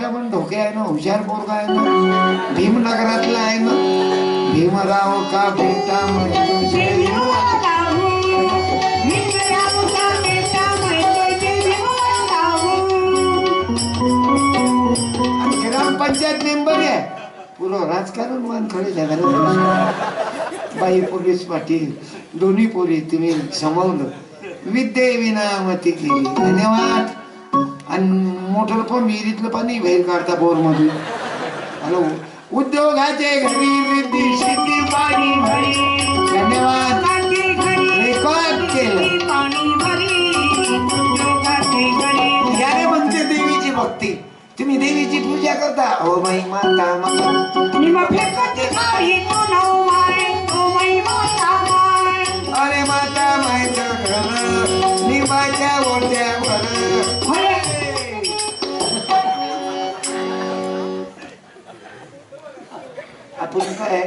Cameraman Dhoke आहे ना हुशार पोरगा आहे ना. भीमनगरातला आहे ना. भीमराव का बेटा मैं तुझे ग्रामपंचायत मेंबर आहे. पुरं राजकारण वानखडे झालं बाई पोलीस पाटील दोन्ही पोलीस तुम्ही समवलं. विद्ये विनामती केली. धन्यवाद. आणि मोटर पण विहिरीतलं पाणी बाहेर काढता बोर मधून हॅलो उद्योगाचे घरी पाणी भरी धन्यवाद. रेकॉर्ड केलं. याने म्हणते देवीची भक्ती. तुम्ही देवीची पूजा करता. हो बाई माता माता. अरे माता माहीत घर. ओढ्यावर आपण काय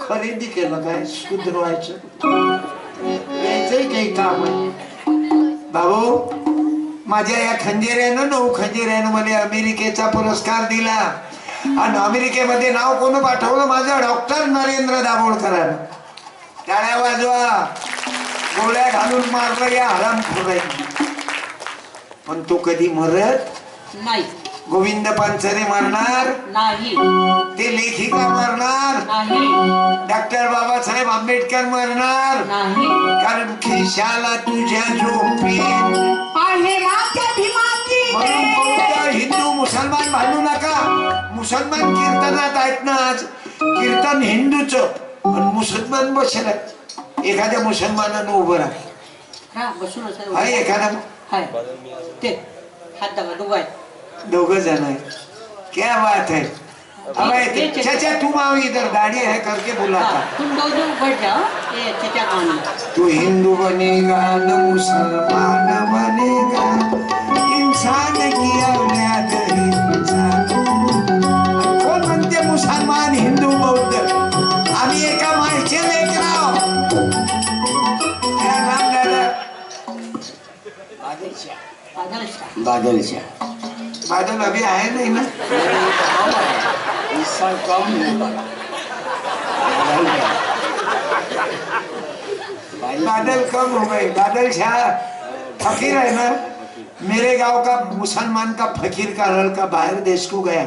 खरेदी केलं काय? सुधरवायचं यायचंही काही काम आहे भाऊ माझ्या या खंजिऱ्यानं नऊ खंजिऱ्यानं मला अमेरिकेचा पुरस्कार दिला. आणि अमेरिकेमध्ये नाव कोण पाठवलं? माझं डॉक्टर नरेंद्र दाभोळकरान. टाळ्या वाजवा. गोळ्या घालून मारलं या हराम पण तो कधी मरत नाही. गोविंद पानसरे मरणार. नाही. ते लेखिका मरणार. नाही. डॉक्टर बाबासाहेब आंबेडकर मरणार. नाही. कारण खिशाला तुझ्या झोपी म्हणून बौद्ध हिंदू मुसलमान भांडू नका. मुसलमान कीर्तनात आहेत ना आज. कीर्तन हिंदूच पण मुसलमान बसेल एखाद्या मुसलमानानं उभं राहा हा बसून एखादा. हाय. ते हात दाबा दोघ जण आहे क्या बात है. अबे चाचा तुम आओ इधर गाड़ी है करके हा, बुलाता तुम दोघं बैठ जाओ. तू हिंदू बनेगा न मुसलमान बनेगा। इंसान की औलाद ही इंसान कोण म्हणते मुसलमान हिंदू बौद्ध? आम्ही एका मायचे लेकर आहोत काय नाम दादा। आदर्श बादलशा बादल अभी आए नहीं ना? इसका कम बादल कम हो गए। बादल शाह फकीर है ना? मेरे गाँव का मुसलमान का फकीर का लड़का बाहर देश को गया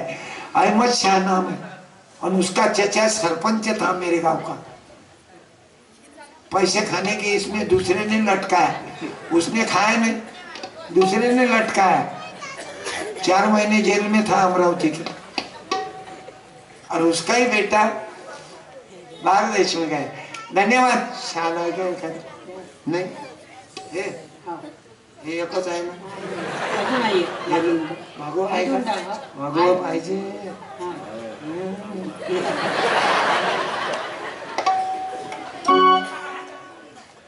अहमद शाह नाम है। और उसका चचा सरपंच था मेरे गाँव का। पैसे खाने के इसमें दूसरे ने लटकाया। उसने खाया नहीं। दूसरे ने लटकाया चार महीने जेल में था अमरावती के. और उसका ही बेटा बाहर देश में गए धन्यवाद शाला काय नाही? हे हा. हे एकच आहे ना मागो आहे का मागो पाहिजे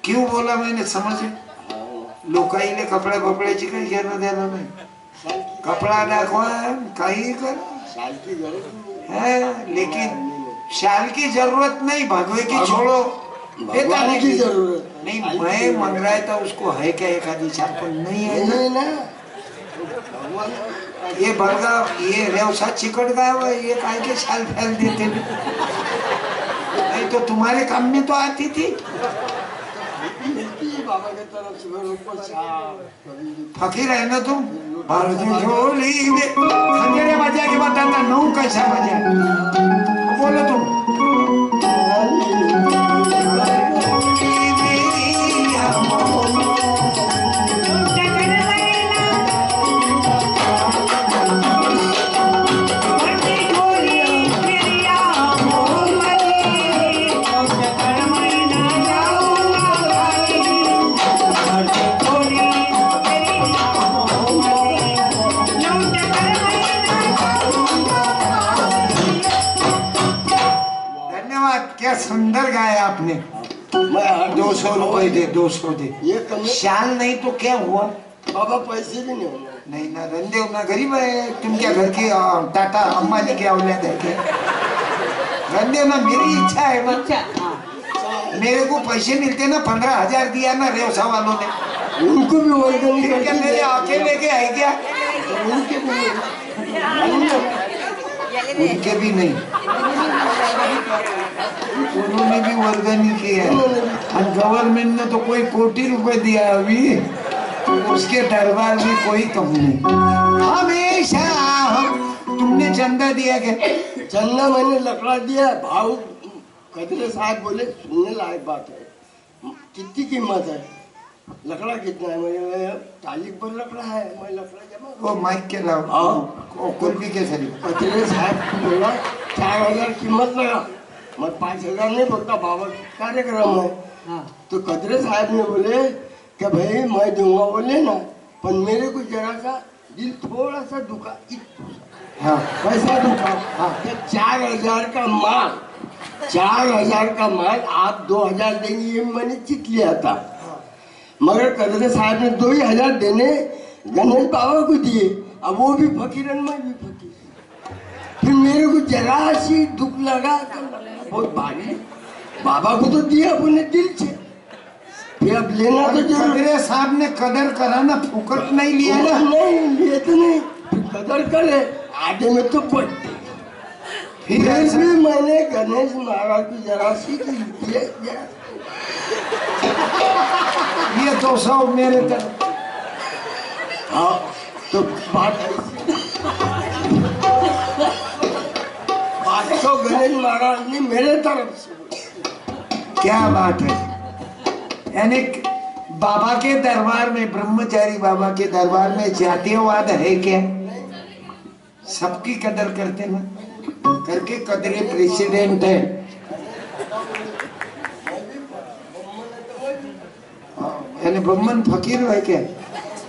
क्यों बोला मैंने? समझे लोकाईले कपड्या बपड्याची काही घेणं देणं नाही. कपडा दाखवा काही कर. है, लेकिन शाल की ज़रूरत नहीं भगवे की छोड़ो. भगवान नहीं की ज़रूरत नहीं मैं मंग रहा था उसको है क्या एक आधी शाल पर नहीं है ना. नहीं ना. ये बड़गाव ये रेवसा चिकट गया है ये काय के शाल फैल देते? नहीं तो तुम्हारे काम में तो आती थी फकीर है ना तुम भारत झोली खंजरे बजा के बताता नौ कैसा बजा बोलो तुम सुंदर गाया आपने। दो सौ रुपए दे दो सौ दे। ये शाल नहीं तो क्या हुआ? बाबा पैसे भी नहीं होंगे। नहीं ना रंदेव ना गरीब है। तुम क्या घर की टाटा अंबानी के औलाद है क्या रंदेव ना मेरी इच्छा है ना। अच्छा मेरे को पैसे मिलते ना पंद्रह हज़ार दिया ना रेवसा वालों ने। उनको भी फिर क्या मेरे दे- अकेले के है क्या? उनके भी उनको भी नहीं। उन्होंने भी वर्गनी की है। और गवर्नमेंट ने तो कोई कोटी रुपए दिया अभी। उसके दरबार में कोई कम नहीं। हमेशा हम, तुमने चंदा दिया क्या? चंदा मैंने लकड़ा दिया। भाव कदरे साहब बोले, सुनने लायक बात है। कितनी कीमत है? लकड़ा कितना है मैंने चालीस पर लकड़ा है। मैं लकड़ा जमा वो माइक के नाम। हाँ। वो कुल्फी के सरी। कचरे साहब को बोला चार हज़ार कीमत लगा। मैं पाँच हज़ार नहीं बोलता बाबा कार्यक्रम है। हाँ। तो कदरे साहब ने बोले कि भाई मैं दूँगा बोले ना पर मेरे को जरा सा दिल थोड़ा सा दुखा हाँ। पैसा दुखा। कि चार हज़ार का माल चार हज़ार का माल आप दो हज़ार देंगे ये मैंने चित लिया था। मगर कदरे साहब ने दो ही हज़ार देने गणेश बाबा को दिए। अब वो भी फकीरन मैं भी फकीर फिर मेरे को जरा सी दुख लगा तो बहुत भारी बाबा को तो दिया अपने दिल से। फिर अब लेना तो ज़रूर। कदरे साहब ने कदर करा ना फुकट नहीं लिया ना। नहीं लिए तो नहीं। फिर कदर करे आगे में तो पड़ते फिर भी मैंने गणेश महाराज की जरा सी की ये जरा ये दो सौ मेरे हाँ तो बात बात तो गणेश महाराज ने मेरे तरफ़ से क्या बात है? यानी बाबा के दरबार में, ब्रह्मचारी बाबा के दरबार में जातीयवाद है क्या? सबकी कदर करते ना? करके कदरे प्रेसिडेंट है। यानी ब्राह्मण फकीर है क्या?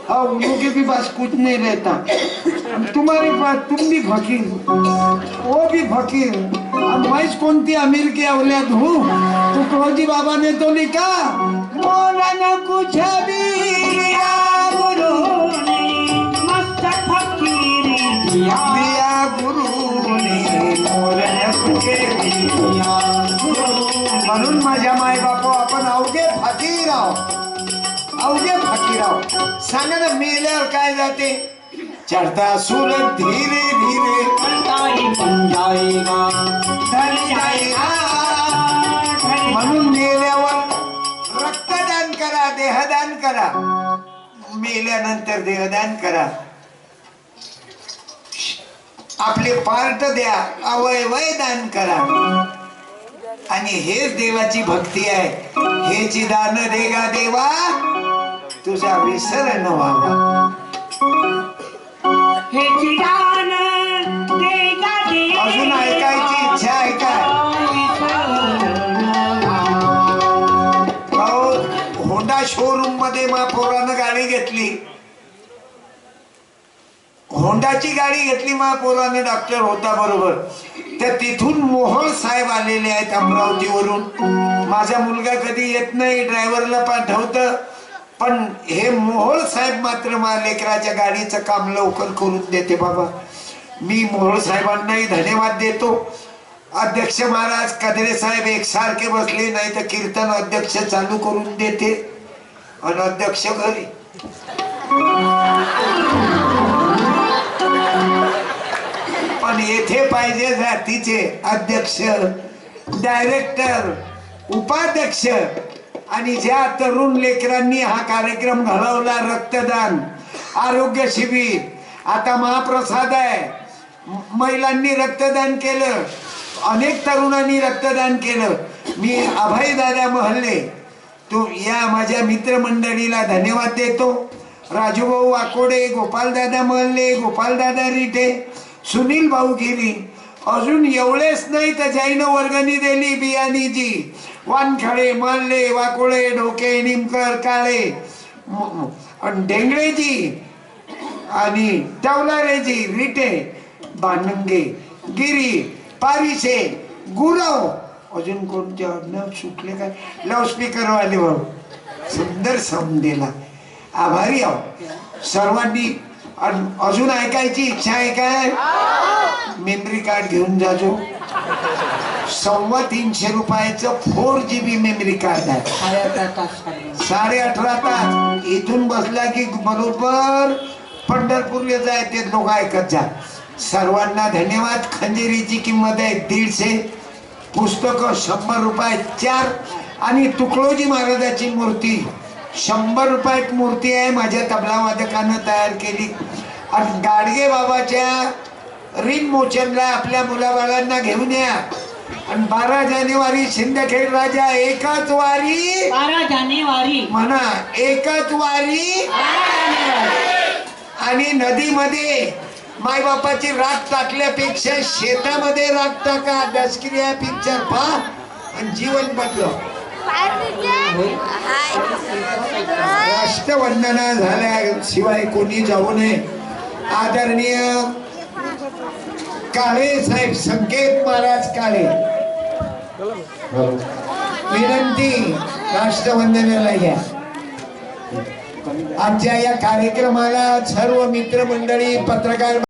हाँ उन के भी पास कुछ नहीं रहता। तुम्हारे पास तुम भी फकीर। वो भी फकीर। अब मैं कौन थी अमीर की औलाद हूँ? तो फौजी बाबा ने तो लिखा मोला न कुछ भी दिया गुरु ने मस्त फकीरी दिया दिया गुरु ने मोला न कुछ भी म्हणून माझ्या माय बापू आपण अवघे फकीर आहोत. अवघे फकीर आहोत सांगा ना मेल्यावर काय जाते? चढता सूरज धीरे धीरे. म्हणून मेल्यावर रक्तदान करा देहदान करा. मेल्यानंतर देहदान करा. आपले पार्ट द्या अवयवय दान करा. आणि हेच देवाची भक्ती आहे. हेची दान देगा देवा. तुझा विसर न व्हावा. हे. अजून ऐकायची इच्छा आहे होंडा शोरूममध्ये महापौरानं गाडी घेतली. होंडाची गाडी घेतली महापौराने डॉक्टर होता बरोबर. तर तिथून मोहोळ साहेब आलेले आहेत अमरावतीवरून. माझा मुलगा कधी येत नाही ड्रायव्हरला पाठवत. पण हे मोहोळ साहेब मात्र माझ्या लेकराच्या गाडीचं काम लवकर करून देते बाबा. मी मोहोळ साहेबांनाही धन्यवाद देतो. अध्यक्ष महाराज कदरे साहेब एकसारखे बसले नाही तर कीर्तन अध्यक्ष चालू करून देते. आणि अध्यक्ष घरी. पण येथे पाहिजे जातीचे अध्यक्ष डायरेक्टर उपाध्यक्ष आणि ज्या तरुण लेकरांनी हा कार्यक्रम घडवला रक्तदान आरोग्य शिबिर आता महाप्रसाद आहे. महिलांनी रक्तदान केलं अनेक तरुणांनी रक्तदान केलं. मी अभय दादा महल्ले तो या माझ्या मित्रमंडळीला धन्यवाद देतो. राजूभाऊ वाकोडे गोपालदादा महल्ले गोपालदादा रिठे सुनील भाऊ गिरी अजून एवढेच नाही तर जैन वर्गणी दिली बियाणीची वानखळे मल्ले वाकोळे ढोके निमकर काळे. ढेंगळेजी आणि टवलारेजी रिटे बानंगे गिरी पारिसे गुरव. अजून कोणते आडनाव सुटले काय? लाऊडस्पीकर वाले भाऊ. सुंदर समजेला आभारी आहो. सर्वांनी अजून ऐकायची इच्छा आहे काय? मेमरी कार्ड घेऊन जाजो. सव्वा तीनशे रुपयाचं four G B memory card आहे. साडे अठरा तास. इथून बसला की बरोबर पंढरपूरला जाय ते लोक ऐकत जा. सर्वांना धन्यवाद. खंजिरीची किंमत आहे दीडशे. पुस्तकं शंभर रुपये चार. आणि तुकडोजी महाराजाची मूर्ती. शंभर रुपयात मूर्ती आहे. माझ्या तबलावादकानं तयार केली. आणि गाडगे बाबाच्या रिम मोचनला आपल्या मुलाबाळांना घेऊन या. आणि बारा जानेवारी शिंदखेड राजा एकच वारी बारा जानेवारी. म्हणा एकच वारी आणि नदीमध्ये मायबापाची राख टाकल्यापेक्षा शेतामध्ये राख टाका दसक्रिया पिक्चर पहा आणि जीवन बदल. राष्ट्रवंदना झाल्याशिवाय कोणी जाऊ नये. आदरणीय काळे साहेब संकेत महाराज काळे. विनंती राष्ट्रवंदनेला घ्या आजच्या या कार्यक्रमाला सर्व मित्रमंडळी पत्रकार